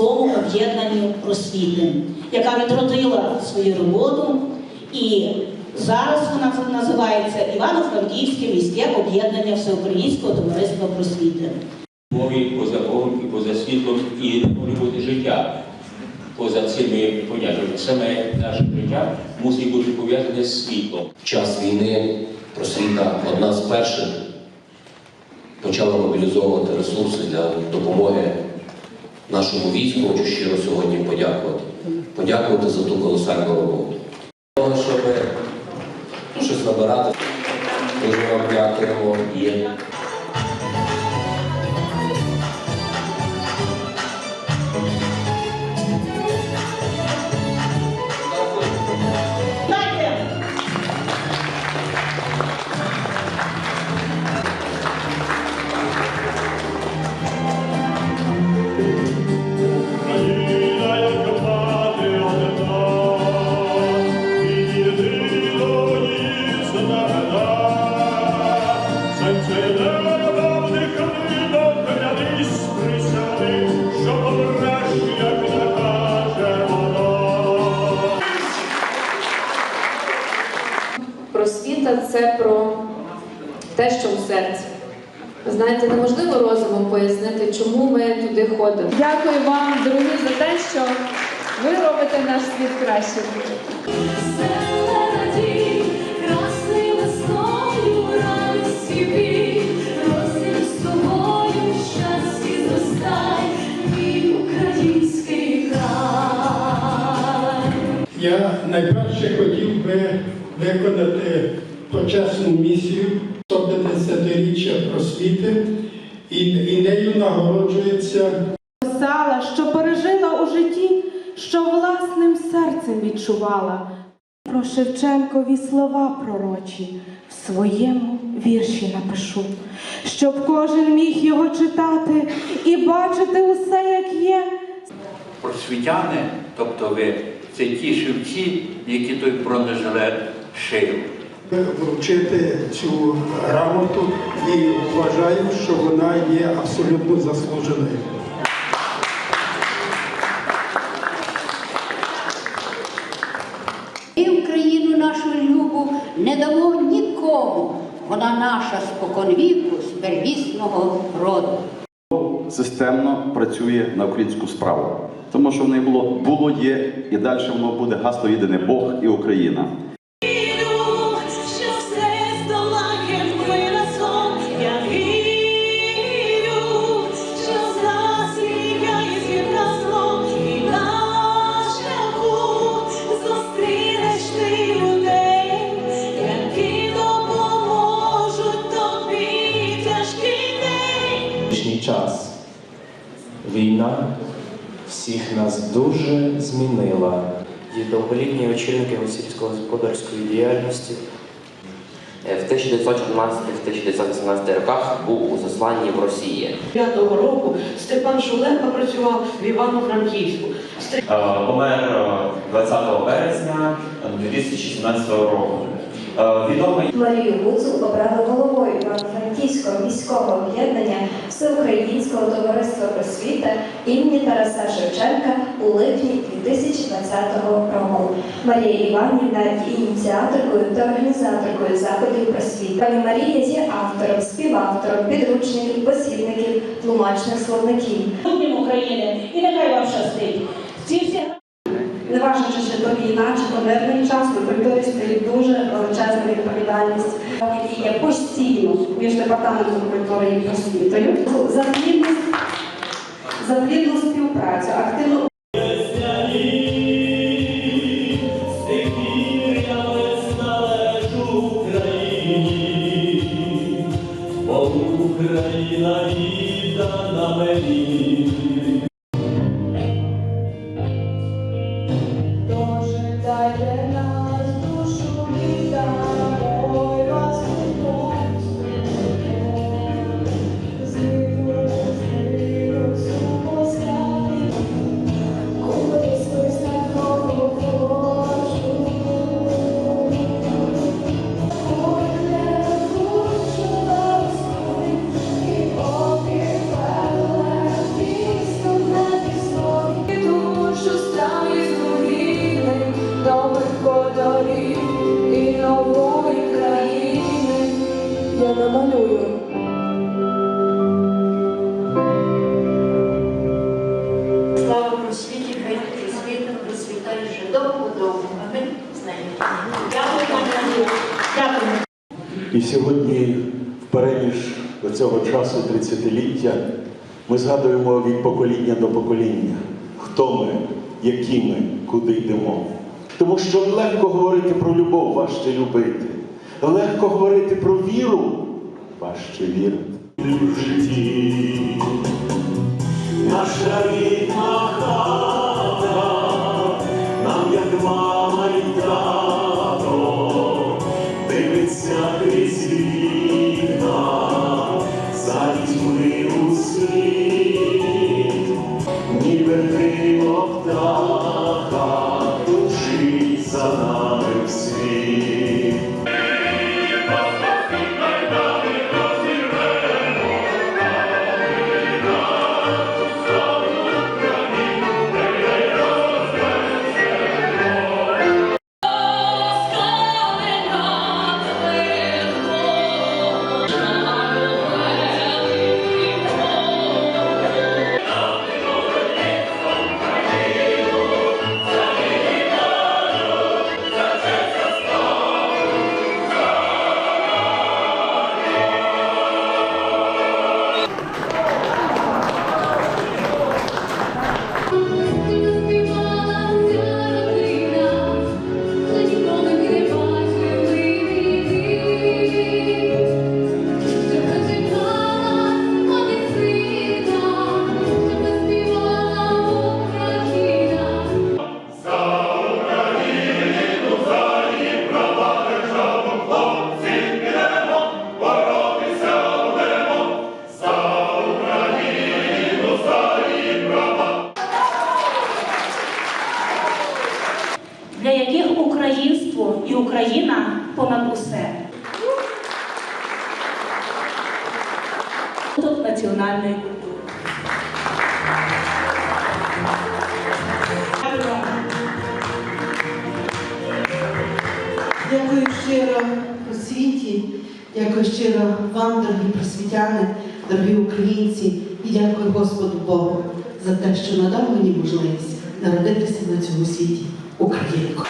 міському об'єднанню просвіти, яка відродила свою роботу і зараз вона називається Івано-Франківське міське об'єднання Всеукраїнського товариства просвіти. Мові поза Богом і поза світлом і бути життя поза цими поняттями. Саме наше життя мусить бути пов'язане з світлом. В час війни просвіта одна з перших почала мобілізовувати ресурси для допомоги нашому війську. Хочу щиро сьогодні подякувати. Подякувати за ту колосальну роботу. Щоб ну, щось набирати. Дуже вам дякуємо. Є. Просвіта це про те, що в серці. Ви Знаєте, неможливо розумом пояснити, чому ми туди ходимо. Дякую вам, дорогі, за те, що ви робите наш світ кращим. Найперше хотів би виконати почесну місію 150-річчя просвіти, і, і нею нагороджується писала, що пережила у житті, що власним серцем відчувала. Про Шевченкові слова пророчі в своєму вірші напишу, щоб кожен міг його читати і бачити усе, як є. просвітяни, тобто ви, це ті шивці, які той бронежилет шив. вручити цю грамоту і вважаю, що вона є абсолютно заслуженою. І Україну нашу любу не дамо нікому. Вона наша споконвіку з первісного роду. Системно працює на українську справу. Тому що в неї було, було, є і далі воно буде гасло єдине Бог і Україна. Час війна всіх нас дуже змінила. Є довголітні очільники сільськогосподарської діяльності. В 1914-1918 роках був у засланні в Росії. 5-го року Степан Шулепа працював в Івано-Франківську. Помер 20 березня 2017 року. Відомий Марію Гуцул обрали головою Івано-Франківського міського об'єднання Всеукраїнського товариства просвіта імені Тараса Шевченка у липні 2020 року. Марія Іванівна є ініціаторкою та організаторкою заходів просвіти. Пані Марія є автором, співавтором підручників, посібників, тлумачних словників. України і нехай вам щастить. Ці всі Не важливо, чи то війна, чи то мирний час, на культурі стоїть дуже величезна відповідальність, які є постійно між департаментом культури і просвітою. За плідну співпрацю, активну я намалюю. Слава просвіті, хай просвіта просвітає вже довго-довго, а ми. Дякую. Дякую. І сьогодні, в переміж до цього часу 30-ліття, ми згадуємо від покоління до покоління, хто ми, які ми, куди йдемо. Тому що легко говорити про любов, важче любити. Легко говорити про віру, важче вірити. В житті. Наша рідна хата, нам як мама і тато, дивиться крізь вікна, за дітьми у світ, ніби крило птаха, тучить за нами Україна понад усе. Тут національної культури. Дякую щиро просвіті, дякую щиро вам, дорогі просвітяни, дорогі українці, і дякую Господу Богу за те, що надав мені можливість народитися на цьому світі українкою.